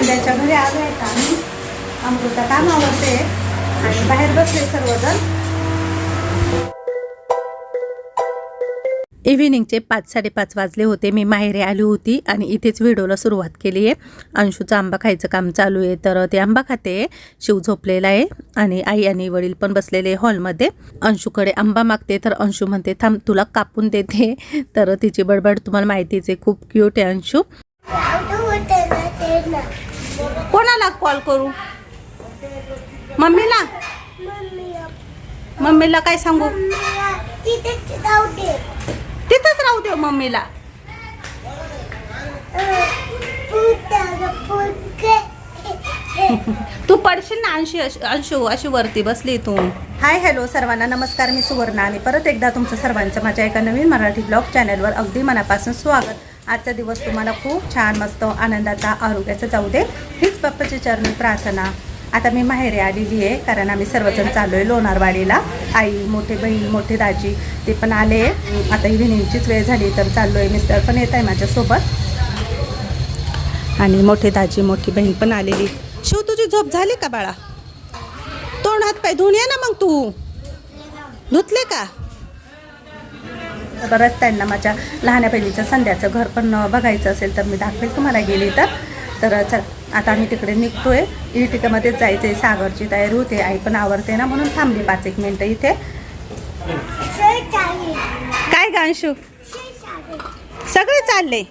संध्याच्या घरी आलो आहेत आम्ही. अमृता कामावरते आणि बाहेर बसले सर्वजण. इव्हिनिंगचे पाच साडेपाच वाजले होते. मी माहेरी आली होती आणि इथेच व्हिडिओला सुरुवात केली आहे. अंशूचा आंबा खायचं काम चालू आहे तर ते आंबा खाते. शिव झोपलेला आहे आणि आई आणि वडील पण बसलेले आहे हॉलमध्ये. अंशूकडे आंबा मागते तर अंशू म्हणते थांब तुला कापून देते. तर तिची बडबड तुम्हाला माहितीच आहे खूप क्यूट आहे अंशू. कोणाला कॉल करू? मम्मीला? मम्मीला काय सांगू? तिथंच राहू दे मम्मीला. तू पडशील ना अंशू अंशू अशी वरती बसली तू हाय हॅलो सर्वांना नमस्कार मी सुवर्णा आणि परत एकदा तुमचं सर्वांचं माझ्या एका नवीन मराठी ब्लॉग चॅनलवर अगदी मनापासून स्वागत. आजचा दिवस तुम्हाला खूप छान मस्त आनंदाचा आरोग्याचा जाऊ दे. हीच बाप्पाची चरणी प्रार्थना. आता मी माहेरी आलेली आहे कारण आम्ही सर्वजण चाललो आहे लोणारवाडीला. आई मोठे बहीण मोठे दाजी ते पण आले आता इव्हिनिंगचीच वेळ झाली तर चाललो आहे मिस्टर पण येत आहे माझ्यासोबत. आणि मोठे दाजी मोठी बहीण पण आलेली. शिव तुझी झोप झाली का बाळा? तोंड हात पाय धुवून ये ना मग तू. धुतले का? परत त्यांना माझ्या लहान्या बहिणीचं संध्याचं घर पण बघायचं असेल तर मी दाखवेल तुम्हाला गेली तर. तर चल आता आम्ही तिकडे निघतोय. इटिकामध्येच जायचं आहे सागरची तयारी होते आई पण आवडते ना म्हणून थांबली पाच एक मिनटं इथे. काय गांशू सगळे चालले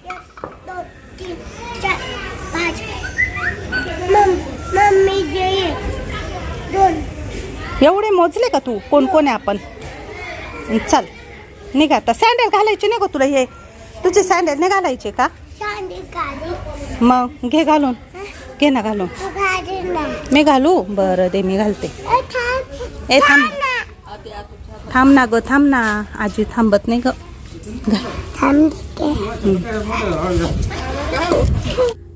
एवढे मोजले का तू? कोण कोण आहे आपण? चल. निघ आता सँडल घालायचे नाही का तुला हे? तुझे सँडल नाही घालायचे का? मग घे घालून. घे ना घालून. नाही मी घालू? बरं दे मी घालते. ए, थांब. थांब ना. ग थांब ना. आजी थांबत नाही ग. थांब.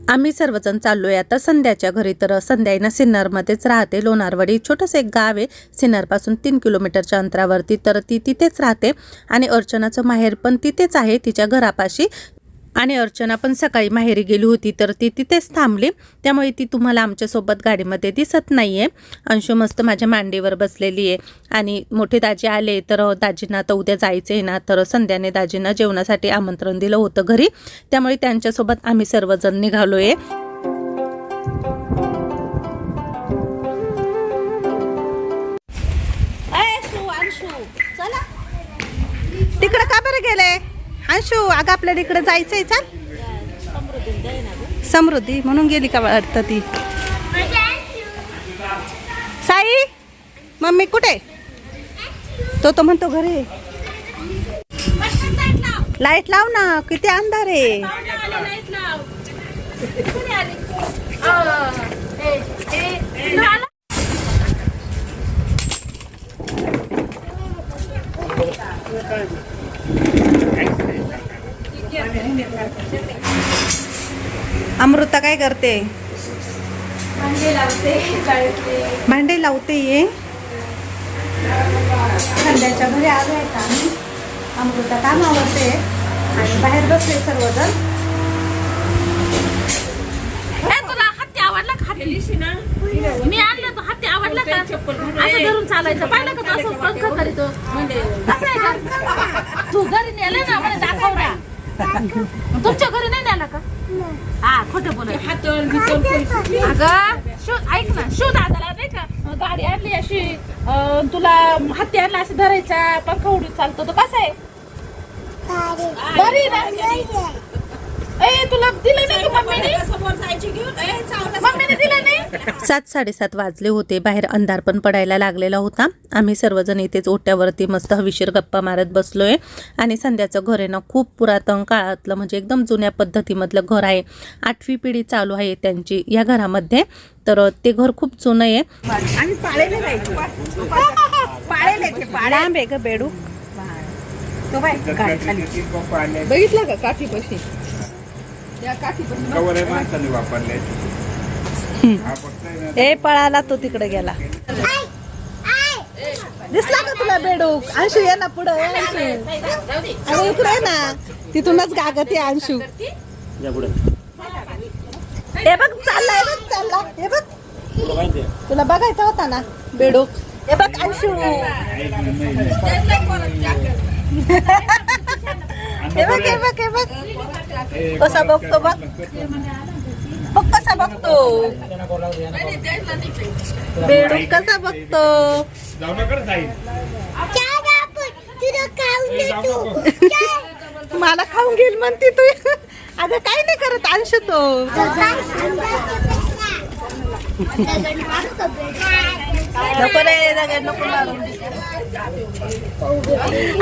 आम्ही सर्वजण चाललोय आता संध्याच्या घरी. तर संध्या सिन्नरमध्येच राहते. लोणारवाडी छोटंसं एक गाव आहे. सिन्नरपासून तीन किलोमीटरच्या अंतरावरती. तर ती तिथेच राहते. आणि अर्चनाचं माहेर पण तिथेच आहे. तिच्या घरापाशी आणि अर्चना पण सकाळी माहेरी गेली होती तर ती तिथेच थांबली. त्यामुळे ती तुम्हाला आमच्यासोबत गाडीमध्ये दिसत नाही आहे अंशू मस्त माझ्या मांडीवर बसलेली आहे. आणि मोठे दाजी आले तर दाजींना आता उद्या जायचं आहे ना तर संध्याने दाजींना जेवणासाठी आमंत्रण दिलं होतं घरी. त्यामुळे त्यांच्यासोबत आम्ही सर्वजण निघालो आहे तिकडं का बरं गेले? शो अगं आपल्याला इकडे जायचंय चाल. समृद्धी म्हणून गेली का वाटतं ती? साई मम्मी कुठे? तो तो म्हणतो घरी. लाइट लाव ना किती अंधार आहे. अमृता काय करते? भांडे लावते ये. संध्याच्या घरी आलो आहेत आम्ही. अमृता कामावरते आणि बाहेर बसले सर्वजण. तुला हत्ती आवडला का हत्ती? मी आणलं तो हत्ती आवडला का? असं धरून चालायचं. पाहिलं का तो असं पंख करीतो? कसं आहे का? तू घरी नेलं ना दाखव ना. तुमच्या घरी नाही नेला का? हा खोटं बोल अगं शो ऐक ना शो दादाला नाही का? गाडी आणली अशी अं, तुला हत्ती आणला असं धरायचा पंख उडून चालतो तो कसा आहे. बरी ना? ए तुला दिलं नाही का मम्मीने? मम्मीने दिलं नाही? सात साडेसात वाजले होते. बाहेर अंधार पण पडायला लागलेला होता. आम्ही सर्वजण इथेच ओट्यावरती मस्त हवीशीर गप्पा मारत बसलोय. आणि संध्याचं घर आहे ना खूप पुरातन काळातलं म्हणजे एकदम जुन्या पद्धतीमधलं घर आहे. आठवी पिढी चालू आहे त्यांची या घरामध्ये. तर ते घर खूप जुनं आहे. आम्ही पाळेले जायचो पाळेले ते लांब आहे ग बेडू. तो बाय काय खाली. बघितलं का काठी कशी कवर आहे माणसाने वापरले. हा फक्त आहे ना, ए पळाला तो तिकडे गेला. दिसला का तुला बेडूक? अंशू ये ना पुढं ये अंशू. अरे इकडे ये ना. तिथूनच गागत अंशू. हे बघ चाललाय बघ चालला. हे बघ. तुला बघायचा होता ना बेडूक? हे बघ अंशू. हे बघ हे बघ हे बघ. कसा बघतो बघ. बघ कसा बघतो. बेडूक कसा बघतो. मला खाऊन घेईल म्हणते तू. अगं काय नाही करत अंश तो. नको रे नको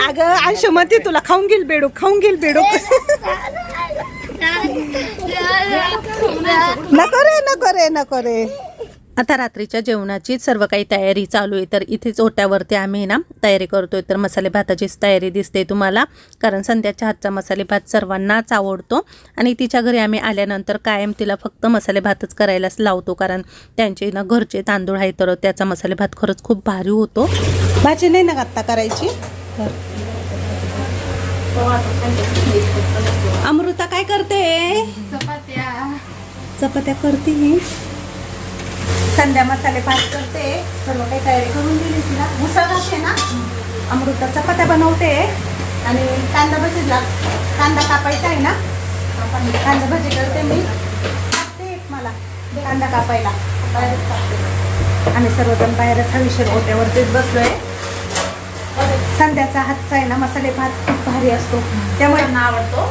अगं अंश म्हणते तुला खाऊन घेईल बेडूक खाऊन घेईल बेडूक. नको रे नको रे नको रे. आता रात्रीच्या जेवणाची सर्व काही तयारी चालू आहे तर इथेच ओट्यावरती आम्ही ना तयारी करतोय. तर मसाले भाताचीच तयारी दिसते तुम्हाला. कारण संध्याच्या हातचा मसाले भात सर्वांनाच आवडतो. आणि तिच्या घरी आम्ही आल्यानंतर कायम तिला फक्त मसाले भातच करायलाच लावतो. कारण त्यांचे ना घरचे तांदूळ आहे तर त्याचा मसाले भात खरंच खूप भारी होतो. भाजी नाही ना आत्ता करायची? अमृता काय करते? चपात्या. करते संध्या मसाले भात करते. सर्व काही तयारी करून दिली तिला. मुसळ घालते ना? अमृता चपात्या बनवते. आणि कांदा भजीला कांदा कापायचा आहे ना? कांदा भजी करते मी. टाकते एक मला. कांदा कापायला. बाहेरच कापते. आम्ही सर्वजण बाहेरच हवीशीर ओट्यावरतीच बसलोय. संध्याचा हातचा आहे ना मसाले भात खूप भारी असतो. त्यामुळे आवडतो.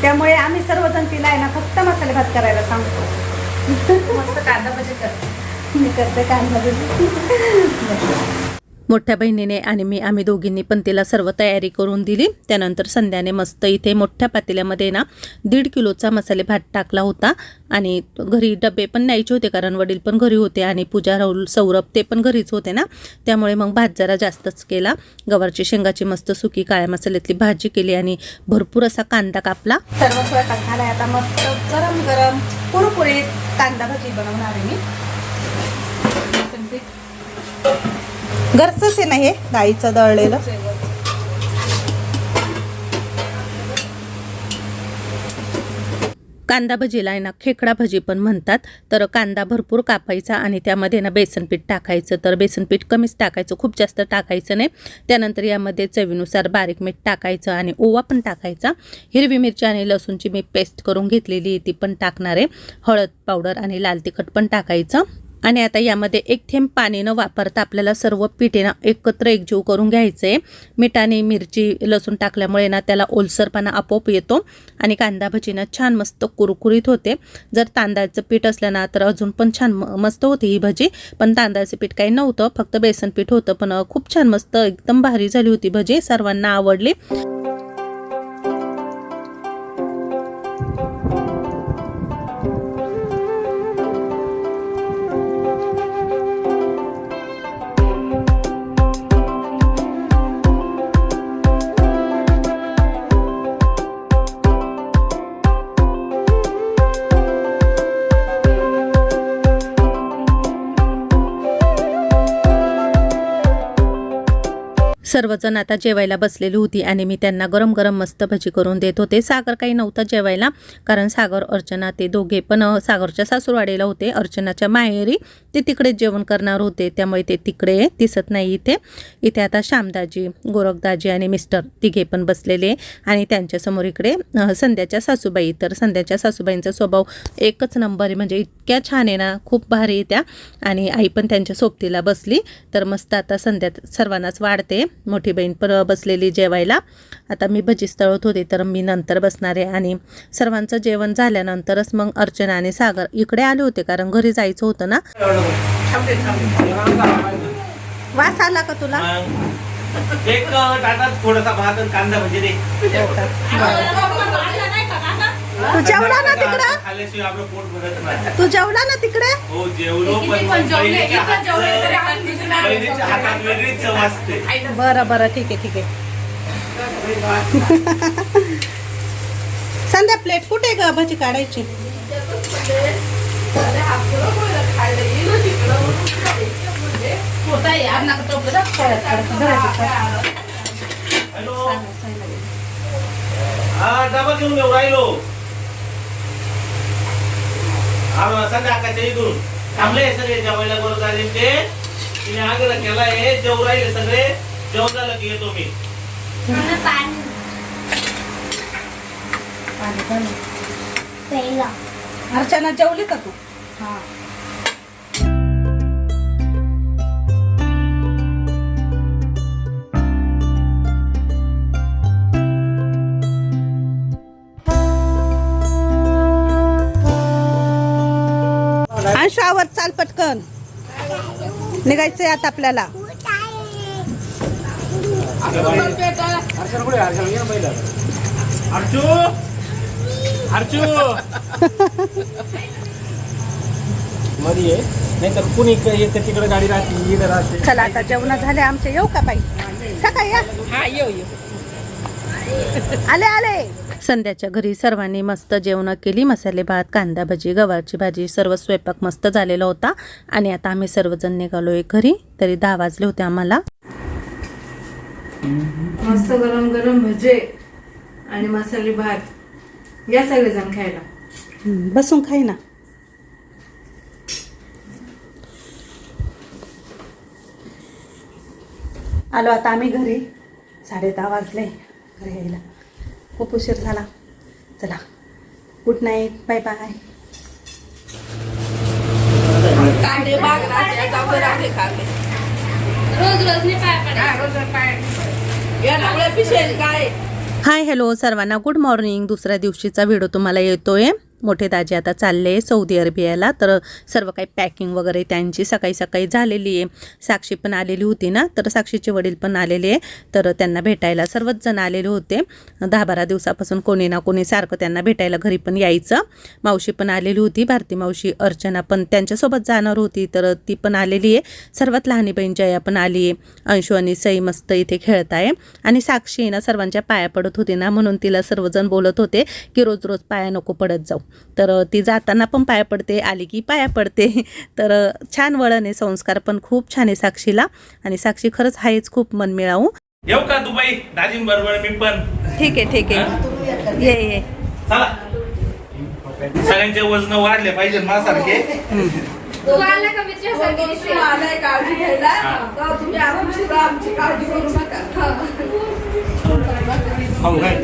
त्यामुळे आम्ही सर्वजण तिला आहे ना फक्त मसाले भात करायला सांगतो. मस्त कांदा भजी कर मी करते कांदा भजी. मोठ्या बहिणीने आणि मी आम्ही दोघींनी पण तिला सर्व तयारी करून दिली. त्यानंतर संध्याने मस्त इथे मोठ्या पातेल्यामध्ये ना दीड किलोचा मसाले भात टाकला होता. आणि घरी डबे पण न्यायचे होते कारण वडील पण घरी होते आणि पूजा राहुल सौरभ ते पण घरीच होते ना. त्यामुळे मग भात जरा जास्तच केला. गवारची शेंगाची मस्त सुकी काळ्या मसाल्यातली भाजी केली आणि भरपूर असा कांदा कापला. सर्व स्वयंपाक आता मस्त गरम गरम कुरकुरीत कांदा भाजी बनवणार आहे मी. घरचंच आहे ना हे? डाळीचं दळलेलं. कांदा भजीला आहे ना खेकडा भजी पण म्हणतात. तर कांदा भरपूर कापायचा आणि त्यामध्ये ना बेसनपीठ टाकायचं. तर बेसनपीठ कमीच टाकायचं खूप जास्त टाकायचं नाही. त्यानंतर यामध्ये चवीनुसार बारीक मीठ टाकायचं आणि ओवा पण टाकायचा. हिरवी मिरची आणि लसूणची मी पेस्ट करून घेतलेली आहे ती पण टाकणार आहे. हळद पावडर आणि लाल तिखट पण टाकायचं. आणि आता यामध्ये एक थेंब पाणी न वापरता आपल्याला सर्व पिठेनं एकत्र एकजीव करून घ्यायचं. आहे मिरची लसूण टाकल्यामुळे ना त्याला ओलसरपणा आपोआप येतो आणि कांदा भजीनं छान मस्त कुरकुरीत होते. जर तांदळाचं पीठ असलं ना तर अजून पण छान मस्त होती ही भजी. पण तांदळाचं पीठ काही नव्हतं फक्त बेसन पीठ होतं पण खूप छान मस्त एकदम भारी झाली होती भजी. सर्वांना आवडली. सर्वजण आता जेवायला बसलेली होती आणि मी त्यांना गरम गरम मस्त भजी करून देत होते. सागर काही नव्हतं जेवायला कारण सागर अर्चना ते दोघे पण सागरच्या सासूरवाडीला होते. अर्चनाच्या माहेरी ते तिकडे जेवण करणार होते. त्यामुळे ते तिकडे दिसत नाही इथे. इथे आता श्यामदाजी गोरखदाजी आणि मिस्टर तिघे पण बसलेले आणि त्यांच्यासमोर इकडे संध्याच्या सासूबाई. तर संध्याच्या सासूबाईंचा स्वभाव एकच नंबर आहे. म्हणजे इतक्या छान आहे ना खूप भारी आहे त्या. आणि आई पण त्यांच्या सोबतीला बसली. तर मस्त आता संध्या सर्वांनाच वाढते. मोठी बहीण पण बसलेली जेवायला. आता मी भजीच तळत होते तर मी नंतर बसणार आहे आणि सर्वांचं जेवण झाल्यानंतरच मग अर्चना आणि सागर इकडे आले होते कारण घरी जायचं होतं ना. वास आला का तुला? एक थोडासा भात आणि कांदा म्हणजे तू जेवला ना तिकडं? खाल्ल्याशिवाय आपलं पोट भरत नाही. तू जेवला ना तिकडे? हो जेवलो पण बहिणीच्या हातचं- बहिणीच्या हातात वेगळीच चव असते. बरं बरं ठीक आहे ठीक आहे. संध्या प्लेट कुठे ग? भजी काढायची. होता यार नका टोपलं जा. हॅलो. हा डबा घेऊन येऊ राहिलो. संध्याकाळच्या इथून. थांबले सगळे जेवायला बरोबर झाले ते. तिने आग्रह केलाय जेव राहिले सगळे? जेवण झालं की येतो मी. अर्चना जेवली का तू? अंशावर चाल पटकन? निघायचंय आता आपल्याला. मध्ये आहे. नाहीतर कुणी इकडे तिकडे गाडी राहते इकडे राहते. चला आता जेवण झाले आमचे. येऊ का बाई? सकाळी या. हा येऊ येऊ. आले आले. संध्याच्या घरी सर्वांनी मस्त जेवणं केली मसाले भात कांदा भजी गवारची भाजी सर्व स्वयंपाक मस्त झालेला होता. आणि आता आम्ही सर्वजण निघालो आहे घरी. तरी दहा वाजले होते आम्हाला. मस्त गरम गरम भजे आणि मसाले भात. या सगळेजण खायला. बसून खाई ना. आलो आता आम्ही घरी. साडे दहा वाजले. घरी यायला. खूप उशीर झाला. चला. गुड नाईट बाय बाय कांदे रोज रोज नाही हाय हॅलो सर्वांना. गुड मॉर्निंग दुसऱ्या दिवशीचा व्हिडिओ तुम्हाला येतोय. मोठे दाजी आता चालले सौदी अरेबियाला. तर सर्व काही पॅकिंग वगैरे त्यांची सकाळी सकाळी झालेली आहे. साक्षी पण आलेली होती ना? तर साक्षीचे वडील पण आलेले आहे. तर त्यांना भेटायला सर्वच जण आलेले होते. दहा बारा दिवसापासून कोणी ना कोणी सारखं त्यांना भेटायला घरी पण यायचं. मावशी पण आलेली होती. भारती मावशी अर्चना पण त्यांच्यासोबत जाणार होती. तर ती पण आलेली आहे. सर्वात लहानी बहीण जया पण आली आहे. अंशू आणि सई मस्त इथे खेळत आहे. आणि साक्षी ना सर्वांच्या पाया पडत होती ना? म्हणून तिला सर्वजण बोलत होते की रोज रोज पाया नको पडत जाऊ. तर ती जाताना पण पाया पडते आली की पाया पडते. तर छान वळण आहे संस्कार पण खूप छान आहे साक्षीला. आणि साक्षी खरंच आहेच खूप मन मिळावू. येऊ का दुबई? दाजीं बरोबर मी पण. ठीक आहे ठीक आहे. ये ये. चला. सगळ्यांचे वजन वाढले पाहिजे माझ्यासारखे तू आला का मित्रासारखी दिसते? आलाय काळजी घ्यायला. तर तुम्ही आमची आमची काळजी करू नका. खाऊ काय?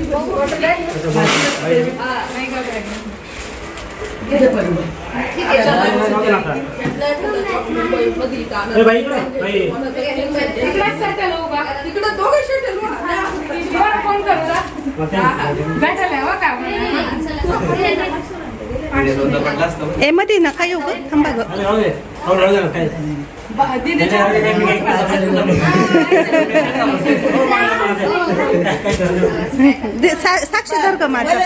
ए, हो मध्ये नका येऊ ग. थांबा ग. माझ्या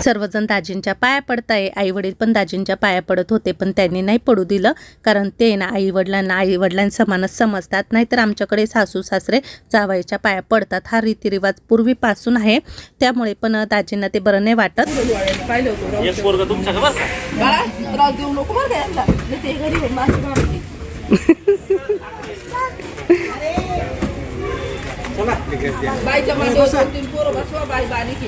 सर्वजण दाजींच्या पाया पडताय आई वडील पण दाजींच्या पाया पडत होते पण त्यांनी नाही पडू दिलं कारण ते ना आई वडिलांना आई वडिलांसमानच समजतात नाहीतर आमच्याकडे सासू सासरे जावायच्या पाया पडतात हा रीतिरिवाज पूर्वीपासून आहे त्यामुळे पण दाजींना ते बरं नाही वाटत बाईच्या मांडीवर दोन तीन पोरं बसवा, बाई बारीक.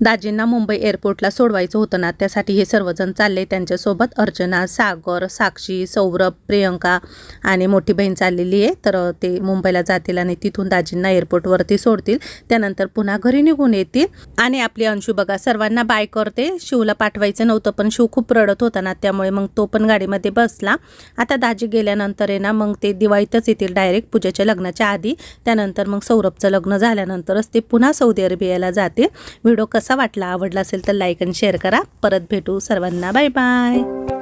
दाजींना मुंबई एअरपोर्टला सोडवायचं होतं ना त्यासाठी हे सर्वजण चालले. त्यांच्यासोबत अर्चना सागर साक्षी सौरभ प्रियंका आणि मोठी बहीण चाललेली आहे. तर ते मुंबईला जातील आणि तिथून दाजींना एअरपोर्टवरती सोडतील. त्यानंतर पुन्हा घरी निघून येतील. आणि आपली अंशू बघा सर्वांना बाय करते. शिवला पाठवायचं नव्हतं पण शिव खूप रडत होता ना त्यामुळे मग तो पण गाडीमध्ये बसला. आता दाजी गेल्यानंतर आहे ना मग ते दिवाळीतच येतील डायरेक्ट पूजेच्या लग्नाच्या आधी. त्यानंतर मग सौरभचं लग्न झाल्यानंतरच ते पुन्हा सौदी अरेबियाला जाते व्हिडिओ कसा वाटला? आवडला असेल तर लाईक आणि शेअर करा. परत भेटू सर्वांना. Bye bye